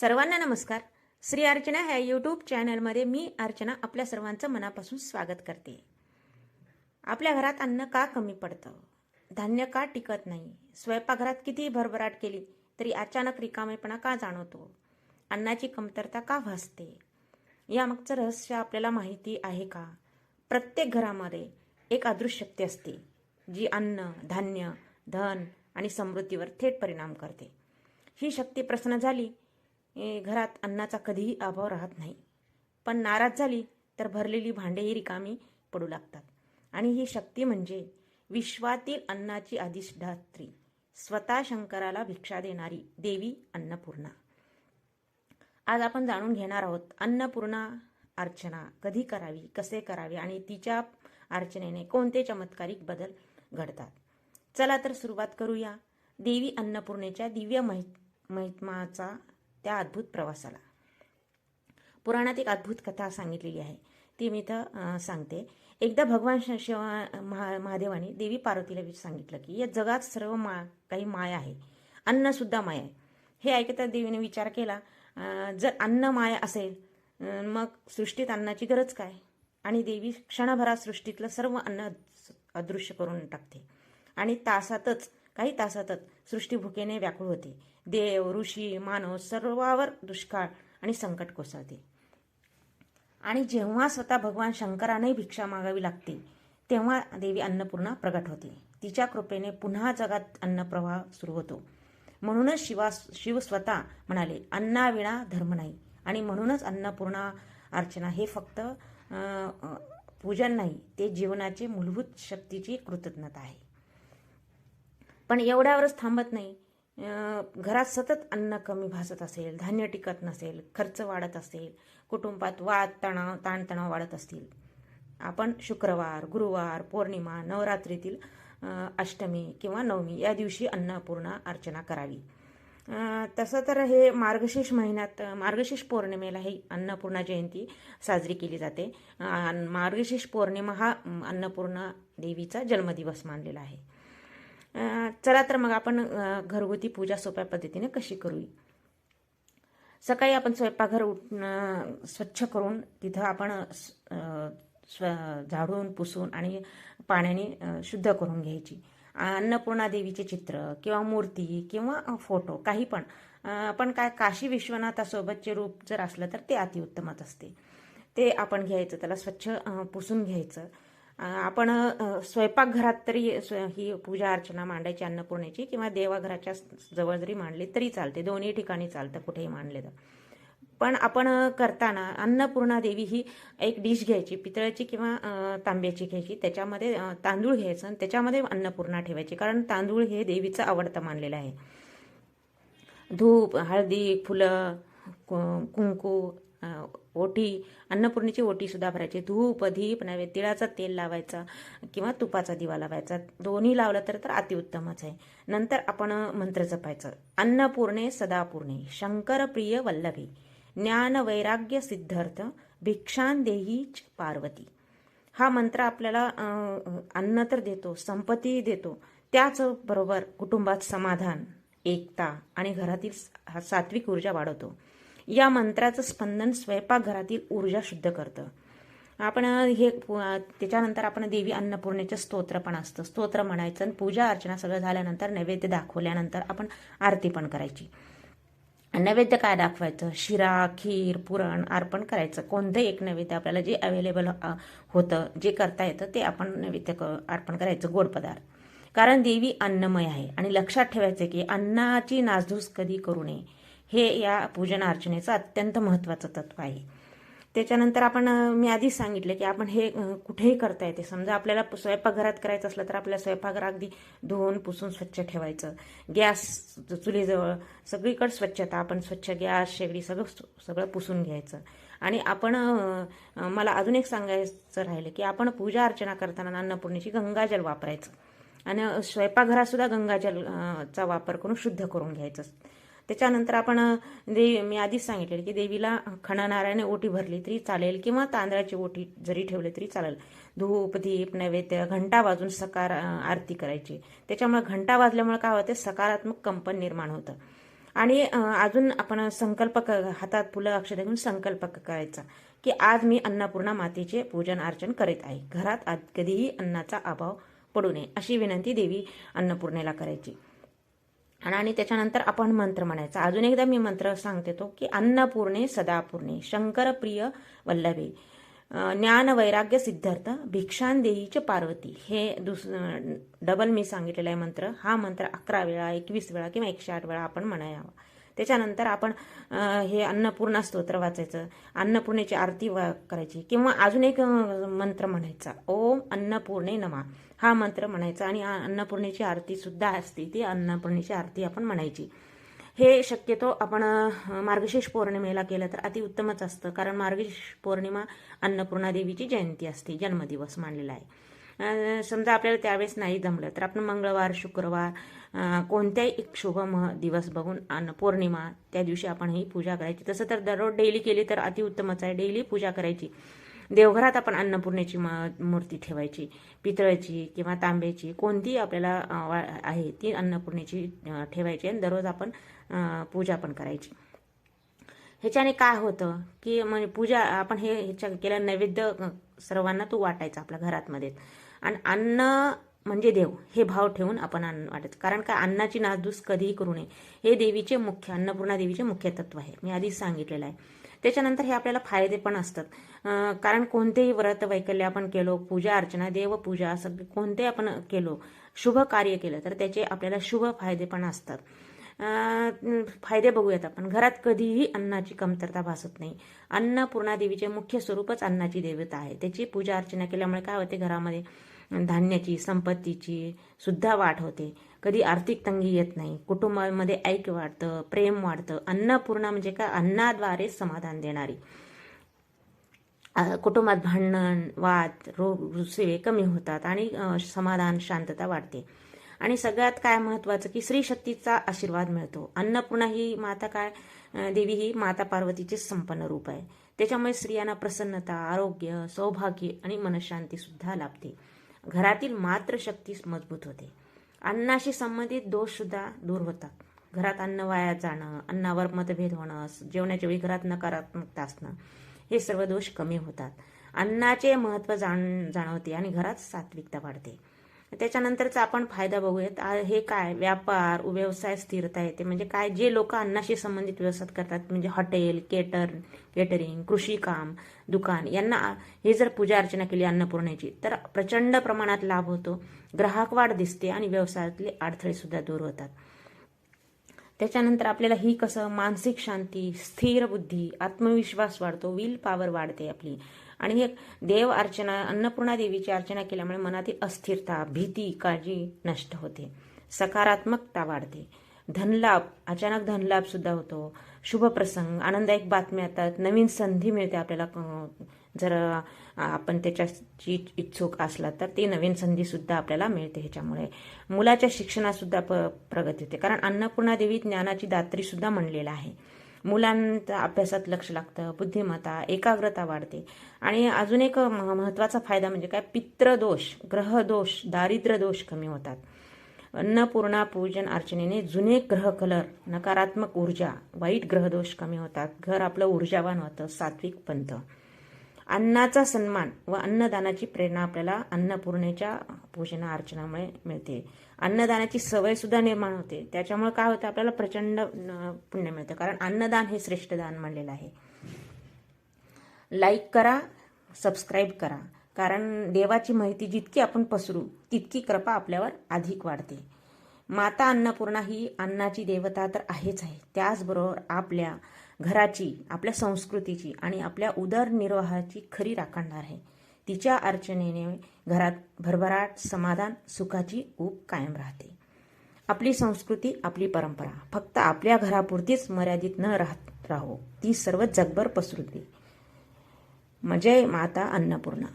सर्वांना नमस्कार. श्री अर्चना ह्या यूट्यूब चॅनलमध्ये मी अर्चना आपल्या सर्वांचं मनापासून स्वागत करते. आपल्या घरात अन्न का कमी पडतं? धान्य का टिकत नाही? स्वयंपाकघरात किती भरभराट केली तरी अचानक रिकामेपणा का जाणवतो? अन्नाची कमतरता का भासते? यामागचं रहस्य आपल्याला माहिती आहे का? प्रत्येक घरामध्ये एक अदृश्य शक्ती असते जी अन्न धान्य धन आणि समृद्धीवर थेट परिणाम करते. ही शक्ती प्रसन्न झाली घरात अन्नाचा कधीही अभाव राहत नाही. पण नाराज झाली तर भरलेली भांडेही रिकामी पडू लागतात. आणि ही शक्ती म्हणजे विश्वातील अन्नाची अधिष्ठात्री स्वतः शंकराला भिक्षा देणारी देवी अन्नपूर्णा. आज आपण जाणून घेणार आहोत अन्नपूर्णा अर्चना कधी करावी कसे करावे आणि तिच्या अर्चनेने कोणते चमत्कारिक बदल घडतात. चला तर सुरुवात करूया. देवी अन्नपूर्णेच्या दिव्य महित महित्माचा त्या अद्भुत प्रवासाला. पुराणात एक अद्भुत कथा सांगितलेली आहे. ती मी इथं सांगते. एकदा भगवान श- शिवा महा महादेवाने देवी पार्वतीला सांगितलं की या जगात सर्व मा काही माय आहे. अन्न सुद्धा माय आहे. हे ऐकता देवीने विचार केला जर अन्न माय असेल मग सृष्टीत अन्नाची गरज काय? आणि देवी क्षणभरात सृष्टीतलं सर्व अन्न अदृश्य करून टाकते. आणि तासातच काही तासातच सृष्टीभुकेने व्याकुळ होते. देव ऋषी मानव सर्वावर दुष्काळ आणि संकट कोसळते. आणि जेव्हा स्वतः भगवान शंकराने भिक्षा मागावी लागते तेव्हा देवी अन्नपूर्णा प्रगट होते. तिच्या कृपेने पुन्हा जगात अन्नप्रवाह सुरू होतो. म्हणूनच शिवा शिव स्वतः म्हणाले अन्नाविणा धर्म नाही. आणि म्हणूनच अन्नपूर्णा अर्चना हे फक्त पूजन नाही ते जीवनाची मूलभूत शक्तीची कृतज्ञता आहे. पण एवढ्यावरच थांबत नाही. घरात सतत अन्न कमी भासत असेल धान्य टिकत नसेल खर्च वाढत असेल कुटुंबात वाद तणाव ताणतणाव वाढत असतील. आपण शुक्रवार गुरुवार पौर्णिमा नवरात्रीतील अष्टमी किंवा नवमी या दिवशी अन्नपूर्णा अर्चना करावी. तसं तर हे मार्गशीर्ष महिन्यात मार्गशीर्ष पौर्णिमेला ही अन्नपूर्णा जयंती साजरी केली जाते. मार्गशीर्ष पौर्णिमा हा अन्नपूर्णा देवीचा जन्मदिवस मानलेला आहे. चला तर मग आपण घरगुती पूजा सोप्या पद्धतीने कशी करू सकाळी आपण स्वयंपाकघर उठणं स्वच्छ करून तिथं आपण स्व झाडून पुसून आणि पाण्याने शुद्ध करून घ्यायची. अन्नपूर्णा देवीचे चित्र किंवा मूर्ती किंवा फोटो काही पण. पण काय काशी विश्वनाथासोबतचे रूप जर असलं तर ते अतिउत्तमच असते. ते आपण घ्यायचं त्याला स्वच्छ पुसून घ्यायचं. आपण स्वयंपाकघरात तरी स्व- ही पूजा अर्चना मांडायची अन्नपूर्णेची किंवा देवाघराच्या जवळ जरी मांडली तरी चालते. दोन्ही ठिकाणी चालतं कुठेही मांडले तर. पण आपण करताना अन्नपूर्णा देवी ही एक डिश घ्यायची पितळ्याची किंवा तांब्याची घ्यायची. त्याच्यामध्ये तांदूळ घ्यायचं आणि त्याच्यामध्ये अन्नपूर्णा ठेवायची. कारण तांदूळ हे देवीचं आवडतं मानलेलं आहे. धूप हळदी फुलं कु- कुंकू ओटी अन्नपूर्णेची ओटी सुद्धा भरायची. धूप दीप नव्हे तिळाचं तेल लावायचा किंवा तुपाचा दिवा लावायचा. दोन्ही लावलं तर तर अतिउत्तमच आहे. नंतर आपण मंत्र जपायचं. अन्नपूर्णे सदापूर्णे. शंकर प्रिय वल्लभी. ज्ञान वैराग्य सिद्धार्थ. भिक्षान देहीच पार्वती. हा मंत्र आपल्याला अन्न तर देतो संपत्ती देतो. त्याचबरोबर कुटुंबात समाधान एकता आणि घरातील सात्विक ऊर्जा वाढवतो. या मंत्राचं स्पंदन स्वयंपाकघरातील ऊर्जा शुद्ध करतं. आपण हे पु- त्याच्यानंतर आपण देवी अन्नपूर्णेचं स्तोत्र पण असतं. स्तोत्र म्हणायचं आणि पूजा अर्चना सगळं झाल्यानंतर नैवेद्य दाखवल्यानंतर आपण आरती पण करायची. नैवेद्य काय दाखवायचं? शिरा खीर पुरण अर्पण करायचं. कोणतं एक नैवेद्य आपल्याला जे अवेलेबल होतं जे करता येतं ते आपण नैवेद्य क अर्पण करायचं. गोड पदार्थ. कारण देवी अन्नमय आहे. आणि लक्षात ठेवायचं की अन्नाची नासधूस कधी करू नये. हे या पूजन अर्चनेचं अत्यंत महत्त्वाचं तत्व आहे. त्याच्यानंतर आपण मी आधीच सांगितलं की आपण हे कुठेही करता येते. समजा आपल्याला स्वयंपाकघरात करायचं असलं तर आपल्या स्वयंपाकघर अगदी धुवून पुसून स्वच्छ ठेवायचं. गॅस चुलीजवळ सगळीकडे स्वच्छता आपण स्वच्छ गॅस शेगडी सगळं सगळं पुसून घ्यायचं. आणि आपण मला अजून एक सांगायचं राहिलं की आपण पूजा अर्चना करताना अन्नपूर्णेची गंगाजल वापरायचं. आणि स्वयंपाकघरात सुद्धा गंगाजल चा वापर करून शुद्ध करून घ्यायचं. त्याच्यानंतर आपण दे मी आधीच सांगितलेलं की देवीला खणानारायणे ओटी भरली तरी चालेल किंवा तांदळाची ओटी जरी ठेवली तरी चालेल. धूप दीप नैवेद्य घंटा वाजून सकार आरती करायची. त्याच्यामुळे घंटा वाजल्यामुळे काय होते? सकारात्मक कंपन निर्माण होतं. आणि अजून आपण संकल्प क- हातात फुलं अक्षर घेऊन संकल्प करायचा की आज मी अन्नपूर्णा मातेचे पूजन अर्चन करीत आहे. घरात आज कधीही अन्नाचा अभाव पडू नये अशी विनंती देवी अन्नपूर्णेला करायची. आणि आणि त्याच्यानंतर आपण मंत्र म्हणायचा. अजून एकदा मी मंत्र सांगते तो की अन्नपूर्णे सदापूर्णे शंकर प्रिय वल्लभे ज्ञान वैराग्य सिद्धार्थ भिक्षान देहीच पार्वती. हे दुस डबल मी सांगितलेला आहे मंत्र. हा मंत्र अकरा वेळा एकवीस वेळा किंवा एकशे आठ वेळा आपण म्हणायावा. त्याच्यानंतर आपण हे अन्नपूर्णा स्तोत्र वाचायचं. अन्नपूर्णेची आरती वा करायची. किंवा अजून एक मंत्र म्हणायचा. ओम अन्नपूर्णे नमा. हा मंत्र म्हणायचा आणि अन्नपूर्णेची आरती सुद्धा असते. ती अन्नपूर्णेची आरती आपण म्हणायची. हे शक्यतो आपण मार्गशीर्ष पौर्णिमेला केलं तर अतिउत्तमच असतं. कारण मार्गशीर्ष पौर्णिमा अन्नपूर्णा देवीची जयंती असते. जन्मदिवस मानलेला आहे. समजा आपल्याला त्यावेळेस नाही जमलं तर आपण मंगळवार शुक्रवार कोणत्याही एक शुभ मह दिवस बघून अन्न पौर्णिमा त्या दिवशी आपण ही पूजा करायची. तसं तर दररोज डेली केली तर अतिउत्तमच आहे. डेली पूजा करायची. देवघरात आपण अन्नपूर्णेची म- मूर्ती ठेवायची पितळेची किंवा तांब्याची कोणतीही आपल्याला वा- आहे ती अन्नपूर्णेची ठेवायची आणि दररोज आपण पूजा पण करायची. ह्याच्याने काय होतं की म्हणजे पूजा आपण हे ह्याच्या केल्या नैवेद्य सर्वांना तो वाटायचा आपल्या घरातमध्ये. आणि अन्न म्हणजे देव हे भाव ठेवून आपण अन्न वाटायचं. कारण काय अन्नाची नासधूस कधीही करू नये. हे देवीचे मुख्य अन्नपूर्णा देवीचे मुख्य तत्व आहे. मी आधीच सांगितलेलं आहे. त्याच्यानंतर हे आपल्याला फायदे पण असतात. कारण कोणतेही व्रत वैकल्य आपण केलो पूजा अर्चना देवपूजा असं कोणते आपण केलो शुभ कार्य केलं तर त्याचे आपल्याला शुभ फायदे पण असतात. फायदे बघूयात आपण. घरात कधीही अन्नाची कमतरता भासत नाही. अन्नपूर्णा देवीचे मुख्य स्वरूपच अन्नाची देवता आहे. त्याची पूजा अर्चना केल्यामुळे काय होते? घरामध्ये धान्याची संपत्तीची सुद्धा वाढ होते. कधी आर्थिक तंगी येत नाही. कुटुंबामध्ये ऐक्य वाढतं प्रेम वाढतं. अन्नपूर्णा म्हणजे काय? अन्नाद्वारे समाधान देणारी. कुटुंबात भांडण वाद रोग रुसवे कमी होतात आणि समाधान शांतता वाढते. आणि सगळ्यात काय महत्वाचं की स्त्री शक्तीचा आशीर्वाद मिळतो. अन्नपूर्णा ही माता काय? देवी ही माता पार्वतीचे संपन्न रूप आहे. त्याच्यामुळे स्त्रियांना प्रसन्नता आरोग्य सौभाग्य आणि मनशांती सुद्धा लाभते. घरातील मात्र शक्ती मजबूत होते. अन्नाशी संबंधित दोष सुद्धा दूर होतात. घरात अन्न वाया जाणं अन्नावर मतभेद होणं जेवणाच्या वेळी घरात नकारात्मकता असणं हे सर्व दोष कमी होतात. अन्नाचे महत्त्व जाण जाणवते आणि घरात सात्विकता वाढते. त्याच्यानंतरचा आपण फायदा बघूयात. हे काय? व्यापार व्यवसाय स्थिरता येते. म्हणजे काय? जे लोक अन्नाशी संबंधित व्यवसाय करतात म्हणजे हॉटेल केटर केटरिंग कृषी काम दुकान यांना हे जर पूजा अर्चना केली अन्नपूर्णेची तर प्रचंड प्रमाणात लाभ होतो. ग्राहक वाढ दिसते आणि व्यवसायातले अडथळे सुद्धा दूर होतात. त्याच्यानंतर आपल्याला ही कसं? मानसिक शांती स्थिर बुद्धी आत्मविश्वास वाढतो. विल पॉवर वाढते आपली. आणि हे देव अर्चना अन्नपूर्णा देवीची अर्चना केल्यामुळे मनातील अस्थिरता भीती काळजी नष्ट होते. सकारात्मकता वाढते. धनलाभ अचानक धनलाभ सुद्धा होतो. शुभ प्रसंग आनंददायक बातम्या येतात. नवीन संधी मिळते आपल्याला. जर आपण त्याच्याची इच्छुक असला तर ती नवीन संधी सुद्धा आपल्याला मिळते ह्याच्यामुळे. मुलाच्या शिक्षणात सुद्धा प प्रगती होते. कारण अन्नपूर्णा देवी ज्ञानाची दात्री सुद्धा म्हणलेलं आहे. मुलांच्या अभ्यासात लक्ष लागतं बुद्धिमत्ता एकाग्रता वाढते. आणि अजून एक म- महत्त्वाचा फायदा म्हणजे काय? पित्रदोष ग्रहदोष दारिद्र्य दोष कमी होतात. अन्नपूर्णा पूजन अर्चनेने जुने ग्रह कलर नकारात्मक ऊर्जा वाईट ग्रहदोष कमी होतात. घर आपलं ऊर्जावान होतं सात्विक पंथ अन्नाचा सन्मान व अन्नदानाची प्रेरणा आपल्याला अन्नपूर्णेच्या पूजना अर्चनामुळे मिळते. अन्नदानाची सवय सुद्धा निर्माण होते. त्याच्यामुळे काय होतं आपल्याला प्रचंड पुण्य मिळतं. कारण अन्नदान हे श्रेष्ठ दान मानलेलं आहे. लाईक करा सबस्क्राईब करा. कारण देवाची माहिती जितकी आपण पसरू तितकी कृपा आपल्यावर अधिक वाढते. माता अन्नपूर्णा ही अन्नाची देवता तर आहेच आहे. त्याचबरोबर आपल्या घराची आपल्या संस्कृतीची आणि आपल्या उदरनिर्वाहाची खरी राखणदार आहे. तिच्या अर्चनेने घरात भरभराट समाधान सुखाची ऊब कायम राहते. आपली संस्कृती आपली परंपरा फक्त आपल्या घरापुरतीच मर्यादित न राहत राहो. ती सर्व जगभर पसरते. म्हणजे माता अन्नपूर्णा.